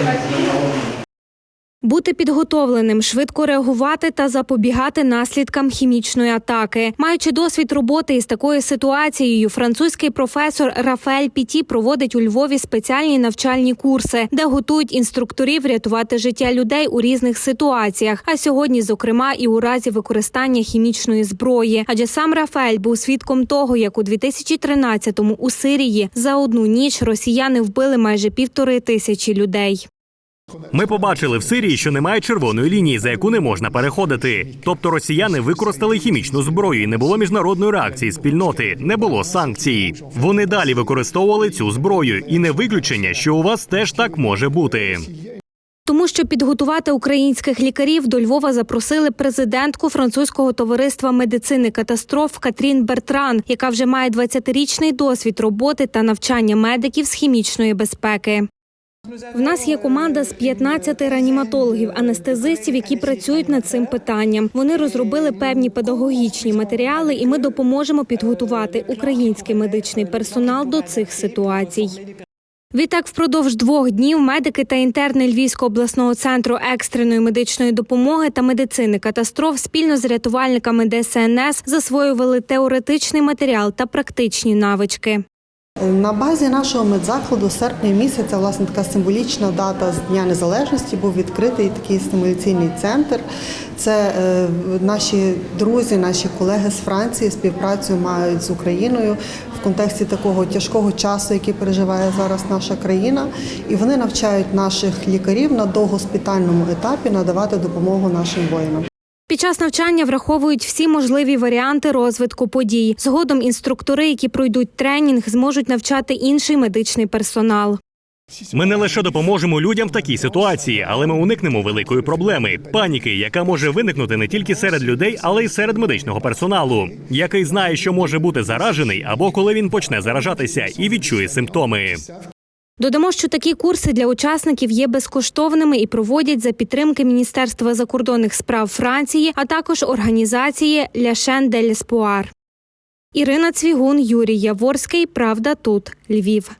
Obrigada. Бути підготовленим, швидко реагувати та запобігати наслідкам хімічної атаки. Маючи досвід роботи із такою ситуацією, французький професор Рафаель Піті проводить у Львові спеціальні навчальні курси, де готують інструкторів рятувати життя людей у різних ситуаціях. А сьогодні, зокрема, і у разі використання хімічної зброї. Адже сам Рафаель був свідком того, як у 2013-му у Сирії за одну ніч росіяни вбили майже півтори тисячі людей. Ми побачили в Сирії, що немає червоної лінії, за яку не можна переходити. Тобто росіяни використали хімічну зброю, і не було міжнародної реакції спільноти, не було санкцій. Вони далі використовували цю зброю, і не виключення, що у вас теж так може бути. Тому що підготувати українських лікарів до Львова запросили президентку французького товариства медицини катастроф Катрін Бертран, яка вже має 20-річний досвід роботи та навчання медиків з хімічної безпеки. В нас є команда з 15 реаніматологів, анестезистів, які працюють над цим питанням. Вони розробили певні педагогічні матеріали, і ми допоможемо підготувати український медичний персонал до цих ситуацій. Відтак, впродовж двох днів медики та інтерни Львівського обласного центру екстреної медичної допомоги та медицини катастроф спільно з рятувальниками ДСНС засвоювали теоретичний матеріал та практичні навички. На базі нашого медзакладу серпня місяця, власне, така символічна дата з Дня Незалежності був відкритий такий стимуляційний центр. Це е, наші друзі, наші колеги з Франції співпрацю мають з Україною в контексті такого тяжкого часу, який переживає зараз наша країна. І вони навчають наших лікарів на догоспітальному етапі надавати допомогу нашим воїнам. Під час навчання враховують всі можливі варіанти розвитку подій. Згодом інструктори, які пройдуть тренінг, зможуть навчати інший медичний персонал. Ми не лише допоможемо людям в такій ситуації, але ми уникнемо великої проблеми паніки, яка може виникнути не тільки серед людей, але й серед медичного персоналу, який знає, що може бути заражений, або коли він почне заражатися і відчує симптоми. Додамо, що такі курси для учасників є безкоштовними і проводять за підтримки Міністерства закордонних справ Франції, а також організації Ляшен Дель де l'Espoir». Ірина Цвігун, Юрій Яворський. Правда тут Львів.